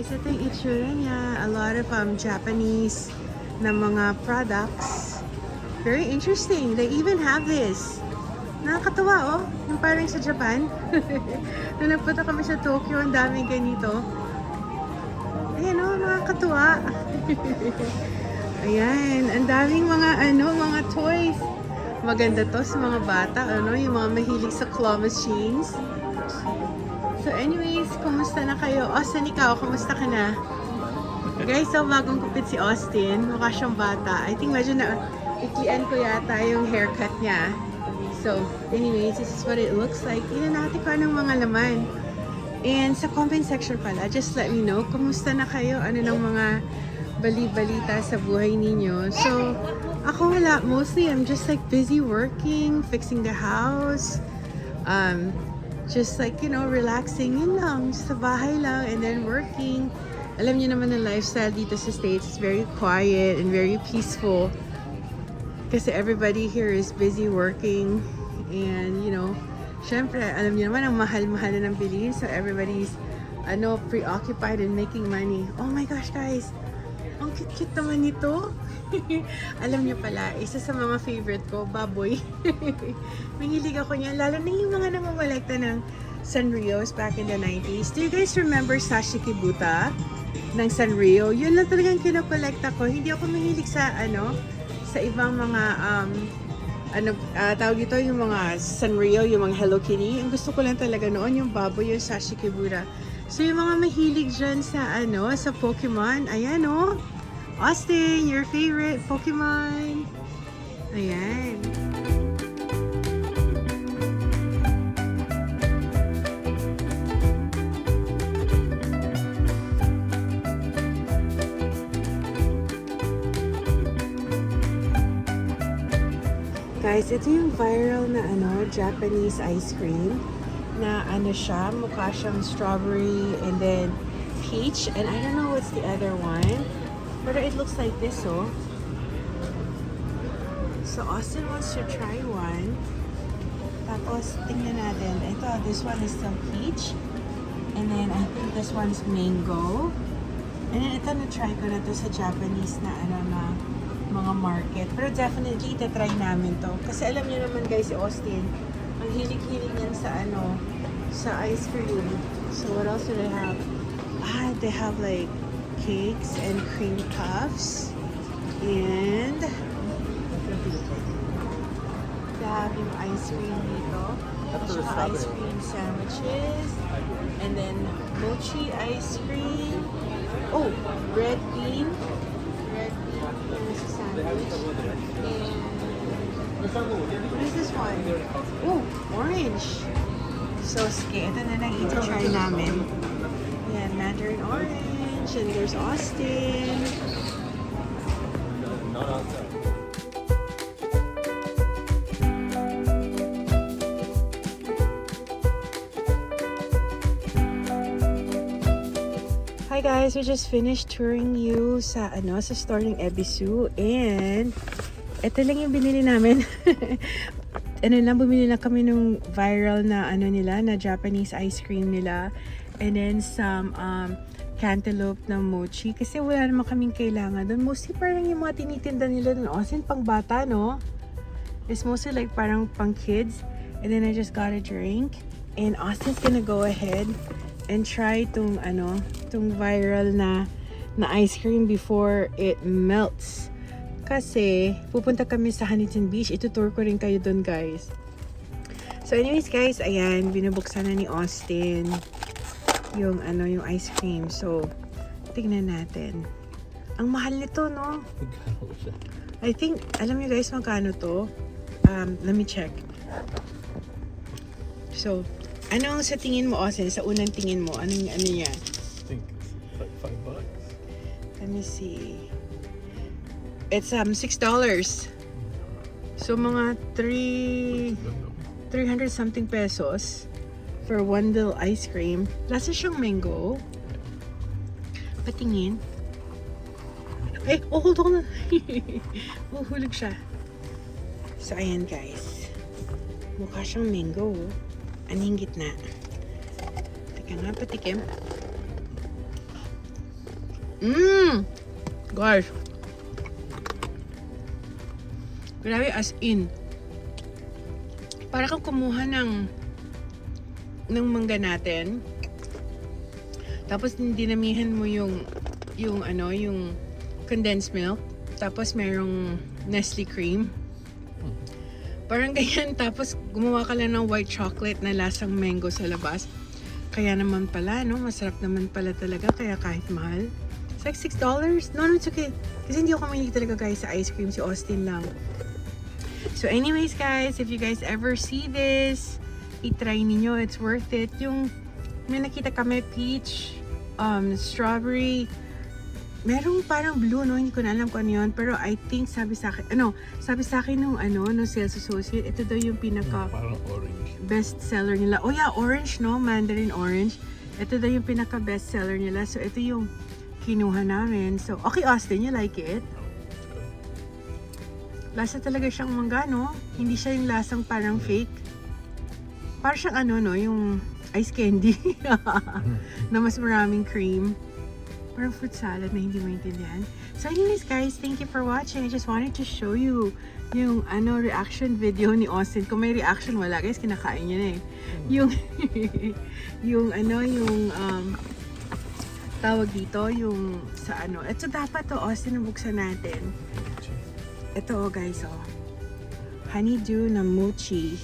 guys, ito yung itsura niya. A lot of um, Japanese na mga products. Very interesting. They even have this. Nakakatawa oh. Yung parang sa Japan. Nung nagpunta kami sa Tokyo, ang daming ganito. Ayan oh, nakakatuwa. Ayan, ang daming mga ano, mga toys. Maganda to sa mga bata, ano, yung mga mahilig sa claw machines. So anyways, kumusta na kayo? Austin, ikaw, kumusta ka na? Guys, so bagong kupit si Austin. Mukha siyang bata. I think medyo na ikian ko yata yung haircut niya. So, anyways, this is what it looks like. Tingnan natin kung anong mga laman. And sa comment section pala, just let me know, kumusta na kayo? Ano ng mga bali-balita sa buhay ninyo? So, ako wala. Mostly, I'm just like busy working, fixing the house. Um, just like, you know, relaxing. Yun lang. Sa bahay lang and then working. Alam niyo naman ang lifestyle dito sa States is very quiet and very peaceful. Kasi everybody here is busy working and, you know, syempre, alam niyo naman ang mahal-mahal na ng bilihin. So everybody's, ano, preoccupied in making money. Oh my gosh, guys! Ang cute-cute naman nito. alam niyo pala, isa sa mga favorite ko, baboy. Mahilig ako niyan. Lalo na yung mga namamalekta ng Sanrios back in the 90s. Do you guys remember Sashi Kibuta ng Sanrio? Yun lang talagang kinokolekta ko. Hindi ako mahilig sa ano, sa ibang mga um, ano, ah, tawag dito yung mga Sanrio, yung mga Hello Kitty. Ang gusto ko lang talaga noon yung baboy, yung Sashi Kibura. So yung mga mahilig dyan sa ano, sa Pokemon, ayan oh. Austin, your favorite Pokemon. Oh, Ayan. Guys, ito yung viral na ano, Japanese ice cream na ano siya, mukha siyang strawberry and then peach and I don't know what's the other one. But it looks like this, oh. So Austin wants to try one. Tapos, tingnan natin. Ito, this one is still peach. And then, I think this one's mango. And then, ito na-try ko na to sa Japanese na ano na mga market. Pero definitely, try namin to. Kasi alam niyo naman guys, si Austin, ang hilig-hilig yan sa ano, sa ice cream. So, what else do they have? Ah, they have like cakes and cream puffs. And have yung ice cream dito. Tsaka ice cream sandwiches. And then mochi ice cream. Oh, red bean. Red bean sandwich. And what is this one? Oh, orange. So, sige, ito na lang iti-try namin. Yan, mandarin orange. And there's Austin. Hi guys, we just finished touring you sa ano sa store ng Ebisu and ito lang yung binili namin. ano lang bumili lang kami nung viral na ano nila na Japanese ice cream nila and then some um, cantaloupe na mochi kasi wala naman kaming kailangan doon. Mostly parang yung mga tinitinda nila doon. Austin pang bata, no? It's mostly like parang pang kids. And then I just got a drink. And Austin's gonna go ahead and try tong ano, tong viral na na ice cream before it melts. Kasi pupunta kami sa Huntington Beach. Itutour ko rin kayo doon, guys. So anyways, guys, ayan, binubuksan na ni Austin yung ano, yung ice cream. So, tignan natin. Ang mahal nito, no? I think, alam niyo guys, magkano to? Um, let me check. So, ano ang sa tingin mo, Austin? Sa unang tingin mo, anong ano niya? I think it's like five bucks. Let me see. It's um six dollars. So mga three 300 something pesos for one little ice cream. Lasa siyang mango. Patingin. Eh, oh, hold on. Uhulog siya. So, ayan guys. Mukha siyang mango. yung gitna? Teka nga, patikim. Mmm! Guys. Grabe as in. Para kang kumuha ng ng mangga natin. Tapos dinamihan mo yung yung ano, yung condensed milk. Tapos merong Nestle cream. Parang ganyan. Tapos gumawa ka lang ng white chocolate na lasang mango sa labas. Kaya naman pala, no? Masarap naman pala talaga. Kaya kahit mahal. It's like $6. No, no, it's okay. Kasi hindi ako mahilig talaga guys sa ice cream. Si Austin lang. So anyways guys, if you guys ever see this, itry ninyo. It's worth it. Yung may nakita kami peach, um, strawberry, merong parang blue, no? Hindi ko na alam kung ano yun. Pero I think sabi sa akin, ano, sabi sa akin nung ano, nung sales associate, ito daw yung pinaka Parang orange. best seller nila. Oh yeah, orange, no? Mandarin orange. Ito daw yung pinaka best seller nila. So ito yung kinuha namin. So, okay Austin, you like it? Lasa talaga siyang mangga, no? Hindi siya yung lasang parang fake. Parang siyang ano, no? Yung ice candy. na mas maraming cream. Parang fruit salad na hindi maintindihan. So anyways guys, thank you for watching. I just wanted to show you yung ano reaction video ni Austin. Kung may reaction wala guys, kinakain niya na eh. Yung yung ano yung um, tawag dito yung sa ano. Ito dapat to Austin buksan natin. Ito oh guys oh. Honeydew na mochi.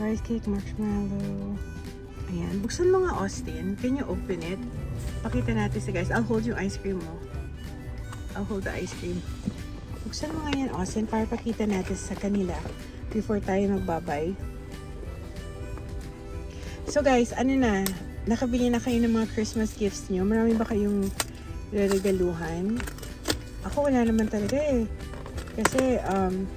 Rice cake, marshmallow. Ayan. Buksan mo nga Austin. Can you open it? Pakita natin sa guys. I'll hold yung ice cream mo. I'll hold the ice cream. Buksan mo nga yan Austin para pakita natin sa kanila before tayo magbabay. So guys, ano na? Nakabili na kayo ng mga Christmas gifts nyo? Marami ba kayong regaluhan? Ako wala naman talaga eh. Kasi, um,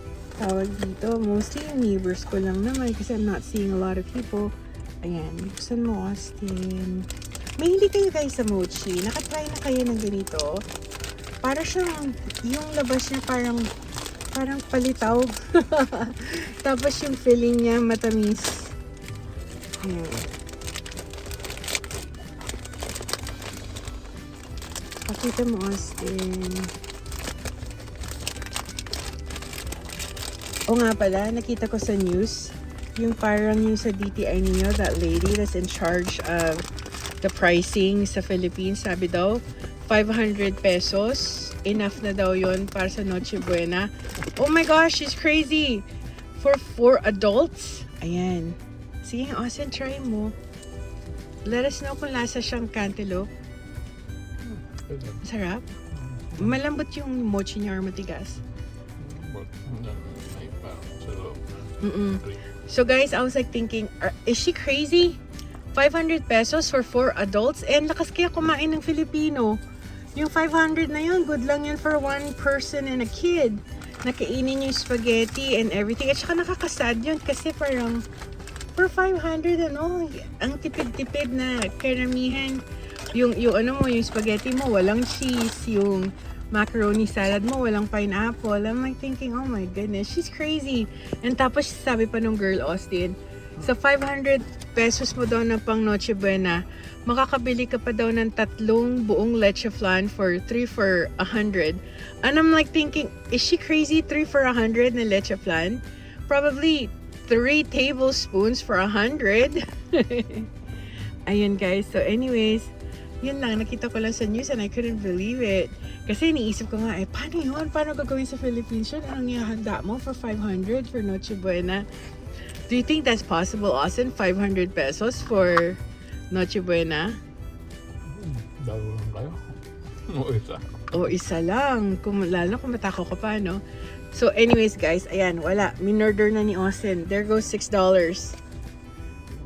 tawag dito, mostly neighbors ko lang naman kasi I'm not seeing a lot of people. Ayan, buksan mo, Austin. May hindi kayo guys sa mochi. Nakatry na kayo ng ganito. Para siyang, yung labas niya parang, parang palitaw. Tapos yung filling niya matamis. Ayan. Pakita mo, Austin. O nga pala, nakita ko sa news, yung parang yung sa DTI ninyo, that lady that's in charge of the pricing sa Philippines, sabi daw, 500 pesos. Enough na daw yon para sa Noche Buena. Oh my gosh, she's crazy! For four adults? Ayan. Sige, Austin, try mo. Let us know kung lasa siyang cantaloupe. Masarap. Malambot yung mochi niya or matigas. But, no, Mm-mm. So guys, I was like thinking, is she crazy? 500 pesos for four adults? And lakas kaya kumain ng Filipino. Yung 500 na yun, good lang yun for one person and a kid. Nakainin yung spaghetti and everything. At saka nakakasad yun kasi parang for 500 ano, ang tipid-tipid na karamihan. Yung, yung ano mo, yung spaghetti mo, walang cheese. Yung macaroni salad mo, walang pineapple. I'm like thinking, oh my goodness, she's crazy. And tapos sabi pa nung girl, Austin, sa 500 pesos mo daw na pang Noche Buena, makakabili ka pa daw ng tatlong buong leche flan for 3 for 100. And I'm like thinking, is she crazy? 3 for 100 na leche flan? Probably 3 tablespoons for 100. Ayun guys, so anyways, yun lang, nakita ko lang sa news and I couldn't believe it. Kasi iniisip ko nga, eh, paano yun? Paano gagawin sa Philippines yun? Anong ihahanda mo for 500 for Noche Buena? Do you think that's possible, Austin? 500 pesos for Noche Buena? Dalawa lang tayo. O isa. O isa lang. Kung, lalo kung matako ka pa, no? So anyways, guys, ayan, wala. Minorder na ni Austin. There goes $6.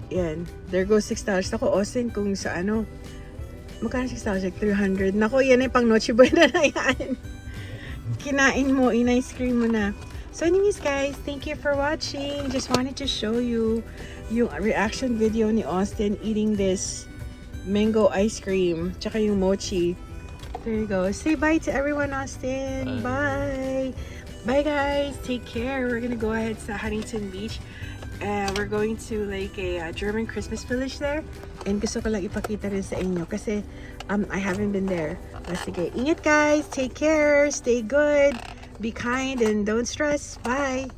Yan. There goes $6. Ako, Austin, kung sa ano, magkano $6? Like 300. Nako, yan ay pang Noche Buena na yan. Kinain mo, in-ice cream mo na. So anyways, guys, thank you for watching. Just wanted to show you yung reaction video ni Austin eating this mango ice cream. Tsaka yung mochi. There you go. Say bye to everyone, Austin. Bye. Bye guys! Take care! We're gonna go ahead sa Huntington Beach. Uh, we're going to like a uh, German Christmas village there. And gusto ko lang ipakita rin sa inyo kasi um, I haven't been there. O, sige, ingat guys! Take care! Stay good! Be kind and don't stress! Bye!